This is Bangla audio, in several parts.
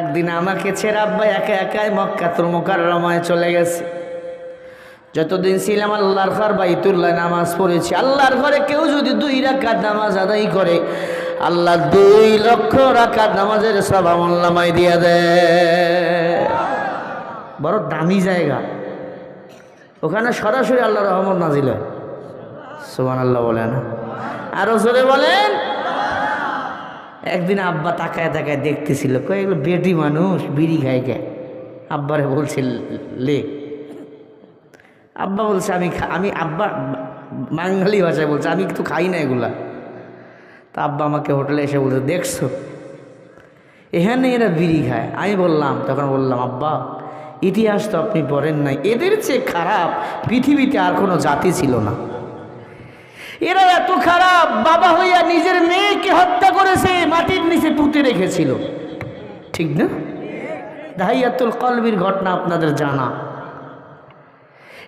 একদিন আমাকে ছেড়ে আব্বা একা একাই মক্কাতুল মোকাররমায় চলে গেছে। যতদিন ছিলাম আল্লাহর ঘর বাইতুল্লাহ নামাজ পড়েছি, আল্লাহর ঘরে কেউ যদি দুই রাকাত নামাজ আদায় করে, আল্লাহ দুই লক্ষ রাকাত নামাজের সব আমল্লামায় দিয়ে দেয়। বড় দামি জায়গা। ওখানে সরাসরি আল্লাহ রহমত নাজিল হয়। সুবান আল্লাহ বলেন আরও জোরে বলেন। একদিন আব্বা তাকায় তাকায় দেখতেছিল কই এগুলো বেটি মানুষ, বিড়ি খায় কে? আব্বারে বলছে, লে। আব্বা বলছে, আমি আমি আব্বা বাঙালি ভাষায় বলছে, আমি তো খাই না এগুলা। তা আব্বা আমাকে হোটেলে এসে বলছে, দেখছ? এখানে এরা বিড়ি খায়। আমি বললাম, তখন বললাম, আব্বা, ইতিহাস তো আপনি পড়েন নাই। এদের চেয়ে খারাপ পৃথিবীতে আর কোনো জাতি ছিল না। এরা এত খারাপ, বাবা হইয়া নিজের মেয়েকে হত্যা নিচে পুঁতে রেখেছিল। ঠিক না? দাহিয়াতুল কলবির ঘটনা আপনাদের জানা।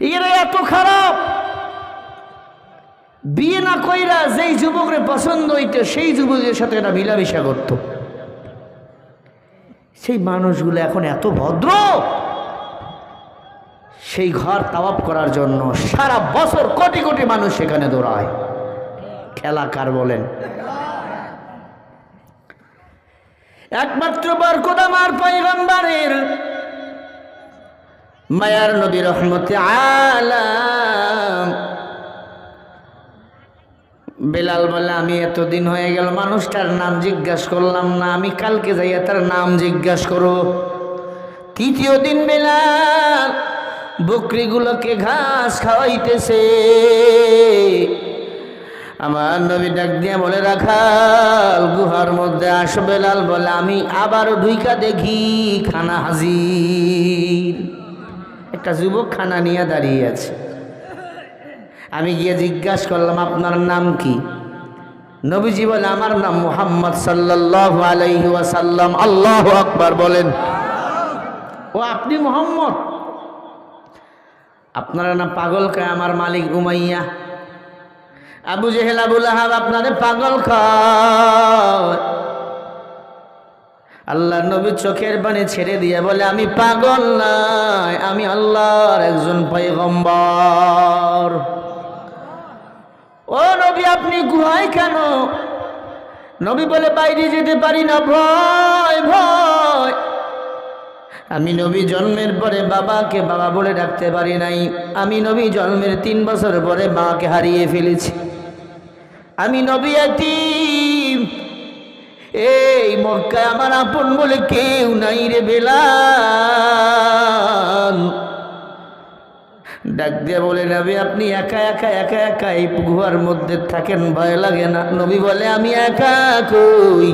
এরা এত খারাপ। বিয়ে না কইরা যেই যুবকরে পছন্দ হইতো, সেই যুবকের সাথে এরা মিলামিশা করত। সেই মানুষগুলো এখন এত ভদ্র। সেই ঘর তাওয়াপ করার জন্য সারা বছর কোটি কোটি মানুষ সেখানে দৌড়ায়। খেলা কার বলেন। একমাত্র বরকত আমার পৈগম্বরের মায়ার নবী রহমতে আলাম। বেলাল বলে, আমি এতদিন হয়ে গেল, মানুষটার নাম জিজ্ঞাসা করলাম না, আমি কালকে যাইয়া তার নাম জিজ্ঞাসা করো। তৃতীয় দিন বেলাল বকরিগুলোকে ঘাস খাওয়াইতেছে। আমার নবী ডাক দিয়ে বলে, রাখাল, গুহার মধ্যে আসো বেলাল বলে আমি আবার ঢুইকা দেখি খানা হাজির। একটা যুবক খানা নিয়ে দাঁড়িয়ে আছে। আমি গিয়ে জিজ্ঞাসা করলাম, আপনার নাম কি? নবীজি বলে, আমার নাম মোহাম্মদ সাল্লাহ আলাইহি ওয়াসাল্লাম। আল্লাহ আকবার বলেন, ও আপনি মোহাম্মদ? আপনারা না পাগল খায় আমার মালিক Umayya. Abu Jahl Abu Lahab আপনাদের পাগল খায়। আল্লাহ নবী চোখের পানি ছেড়ে দিয়ে বলে, আমি পাগল নাই, আমি আল্লাহর একজন পৈগম্বর ও নবী, আপনি গুহায় কেন? নবী বলে, বাইরে যেতে পারি না, ভয় ভয়। আমি নবী জন্মের পরে বাবাকে বাবা বলে ডাকতে পারি নাই। আমি নবী জন্মের তিন বছর পরে মাকে হারিয়ে ফেলেছি। আমি নবী এই মক্কায় আমার আপন বলে কেউ নাই রে বেলাল। ডাক দিয়ে বলে, নবী, আপনি একা একা একা একা এই গুহার মধ্যে থাকেন, ভয় লাগে না। নবী বলে, আমি একা কই?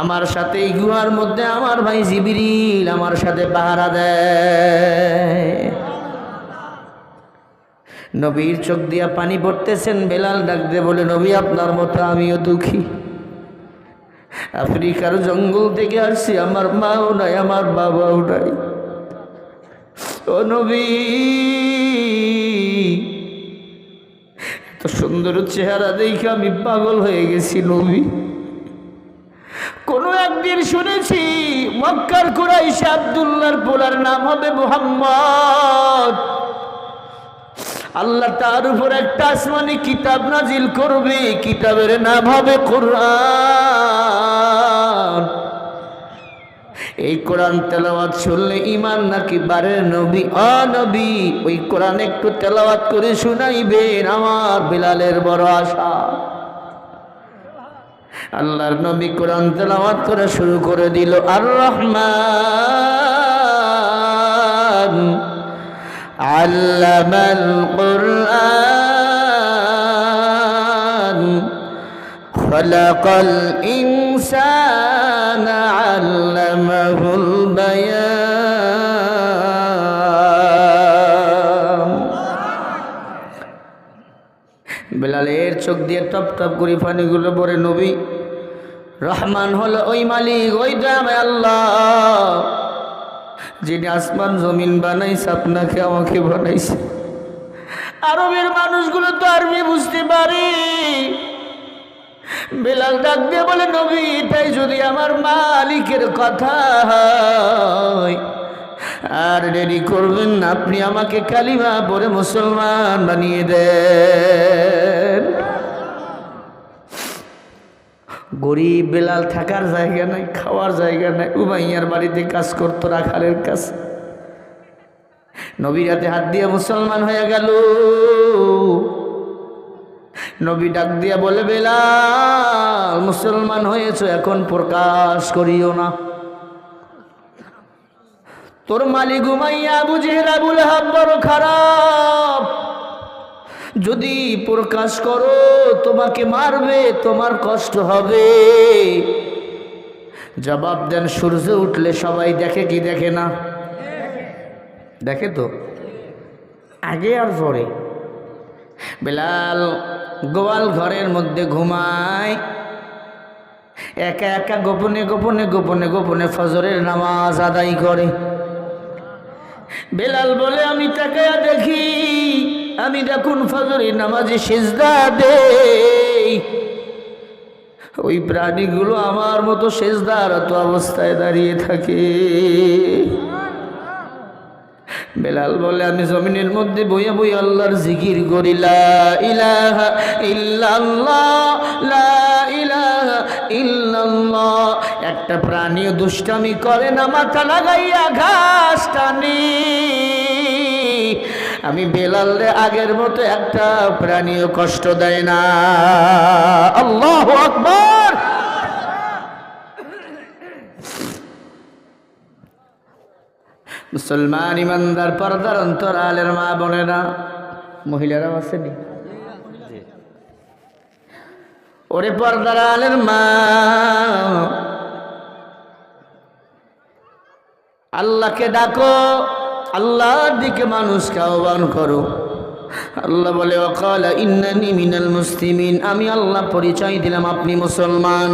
আমার সাথে এই গুহার মধ্যে আমার ভাই জিবিরিল আমার সাথে পাহারা দেয়। নবীর চোখ দিয়া পানি পড়তেছেন, বেলাল ডাক দিয়ে বলে, নবী, আপনার মতো আমিও দুঃখী। আফ্রিকার জঙ্গল থেকে আসছি, আমার মাও নাই, আমার বাবাও নাই। ও নবী, এত সুন্দর চেহারা দেখে আমি পাগল হয়ে গেছি, নবী। কোনো একদিন শুনেছি, মক্কার কুরাইশা আবদুল্লাহর পোলার নাম হবে মোহাম্মদ। আল্লাহ তার উপর একটা আসমানি কিতাব নাজিল করবে। কিতাবের নাম হবে কোরআন। এই কোরআন তেলাওয়াত শুনলে ইমান নাকি বারে নবী? অনবী। ওই কোরআন একটু তেলাওয়াত করে শুনাইবেন, আমার বিলালের বড় আশা। আল্লাহর নবী কোরআন তেলাওয়াত করে শুরু করে দিল আর রহমান আল্লামাল কুরআন خلق الإنسان علمه البيان বেলালের চোখ দিয়ে টপ টপ করে পানিগুলো পরে নবী রহমান হলো ওই মালিক ওই দামে আল্লাহ যিনি আসমান জমিন বানাইছে, আপনাকে আমাকে বানাইছে। আরবের মানুষগুলো তো আরবি বুঝতে পারে। বেলাল ডাক দিয়ে বলে, নবী, তাই যদি আমার মালিকের কথা আর দেরি করবেন আপনি আমাকে কালিমা পরে মুসলমান বানিয়ে দেন। গরিব বেলাল থাকার জায়গা নাই, খাওয়ার জায়গা নাই, উমাইয়ার বাড়িতে কাজ করতো রাখালের কাজ নবীর হাতে হাত দিয়ে মুসলমান হয়ে গেল। নবী ডাক দিয়া বলে, বেলাল, মুসলমান হয়েছে, এখন প্রকাশ করিও না। তোর মালিক উমাইয়া বুঝে আবুল হাব বড় খারাপ। যদি প্রকাশ করো, তোমাকে মারবে, তোমার কষ্ট হবে। জবাব দেন, সূর্য উঠলে সবাই দেখে কি দেখে না? দেখে তো? আগে আর পরে। বেলাল গোয়াল ঘরের মধ্যে ঘুমায়। একা একা গোপনে গোপনে গোপনে গোপনে ফজরের নামাজ আদায় করে। বেলাল বলে, আমি তাকে দেখি আমি দেখুন ফজরের নামাজে সেজদা দেই, ওই প্রাণীগুলো আমার মতো সেজদার সেজদারত অবস্থায় দাঁড়িয়ে থাকে। বেলাল বলে, আমি জমিনের মধ্যে বইয়া বই আল্লাহর জিকির করি, লা ইলাহা লা একটা প্রাণী দুষ্টামি করে না, মাথা লাগাইয়া ঘাস টানি আমি বেলালে আগের মতো একটা প্রাণীও কষ্ট দেয় না। আল্লাহ আকবর। মুসলমান ইমানদার, পর্দার অন্তর আলের মা বলে বোনেরা, মহিলারাও আসেনি? ওরে পর্দার আলের মা। আল্লাহকে ডাকো। আল্লাহর দিকে মানুষকে আহ্বান করো। আল্লাহ বলে অকাল ইন্নানি মিনাল মুসলিমিন। আমি আল্লাহ পরিচয় দিলাম, আপনি মুসলমান।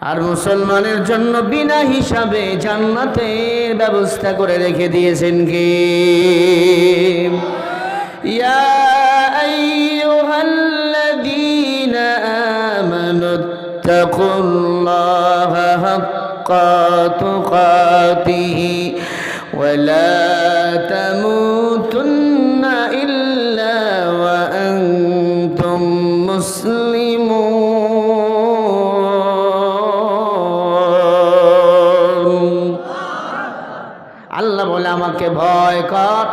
আর মুসলমানের জন্য বিনা হিসাবে জান্নাতের ব্যবস্থা করে রেখে দিয়েছেন কে? তাকুল্লাহা হাক্কা তুকাতিহি। ولا تموتن إلا وأنتم مسلمون আল্লাহ বলে আমাকে ভয় কর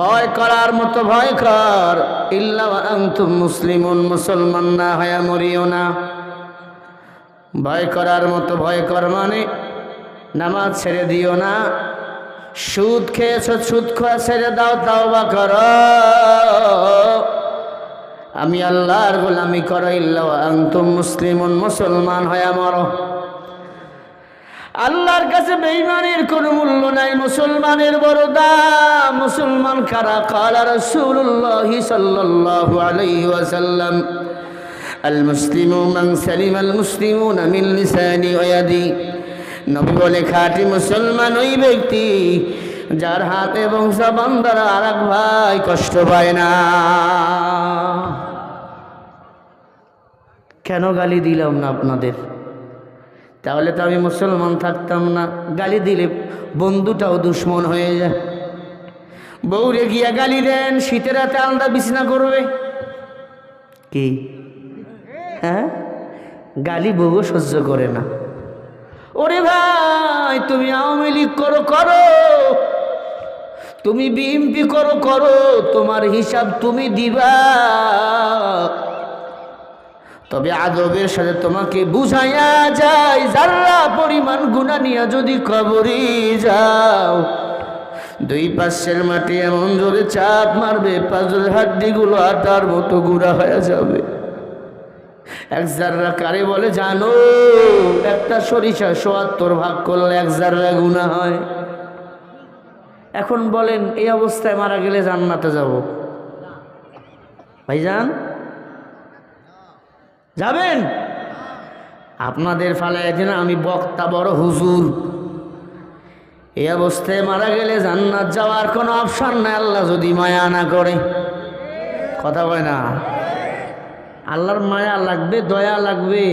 ভয় করার মতো ভয় কর ইল্লা আন্তুম মুসলিমুন মুসলমান না হয়ে মরিও না ভয় করার মতো ভয় কর মানে নামাজ ছেড়ে দিও না। সুদ খেয়েছো, সুদ খোয়া ছেড়ে দাও তাও বা কর। আমি আল্লাহর গোলামি করো তুম মুসলিম মুসলমান হয় আমার আল্লাহর কাছে বেইমানের কোনো মূল্য নাই, মুসলমানের বড় দাম। মুসলমান কারা? কালার রসুল্লাহ সাল্লাল্লাহু আলাইহি ওয়াসাল্লাম আল মুসলিমু মান সালিম আল মুসলিমুন মিন লিসানি ওয়া ইয়াদি। নবী বলে, খাঁটি মুসলমান ওই ব্যক্তি যার হাত এবং জবান আর এক ভাই কষ্ট পায় না। কেন গালি দিলাম না আপনাদের? তাহলে তো আমি মুসলমান থাকতাম না। গালি দিলে বন্ধুটাও দুশ্মন হয়ে যায়। বউরে গিয়া গালি দেন, শীতের রাতে আলাদা বিছনা করবে। কি? হ্যাঁ? গালি বউ সহ্য করে না। ওরে ভাই, তুমি আওয়ামী লীগ করো করো। তুমি বিএমপি করো করো। তোমার হিসাব তুমি দিবা। তবে আদবের সাথে তোমাকে বুঝাইয়া যায় যারা পরিমাণ গুণা নিয়ে যদি কবরি যাও। দুই পাশের মাটি এমন জোরে চাপ মারবে পাঁচের হাড্ডিগুলো আটার মতো গুড়া হয়ে যাবে। এক জাররা কারে বলে, জানো, একটা সরিষা সোয়াত্তর ভাগ করলে এক জাররা গুণা হয়। এখন বলেন, এই অবস্থায় মারা গেলে জান্নাতে যাব। ভাইজান, যাবেন? আপনাদের ফালে একদিন আমি বক্তা বড় হুজুর। এই অবস্থায় মারা গেলে জান্নাত যাওয়ার কোনো অপশন নাই, আল্লাহ যদি মায়া না করে। কথা বলে না। আল্লাহর মায়া লাগবে দয়া লাগবে।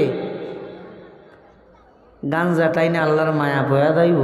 গাঞ্জা টাইনে আল্লাহর মায়া বয়া দাইব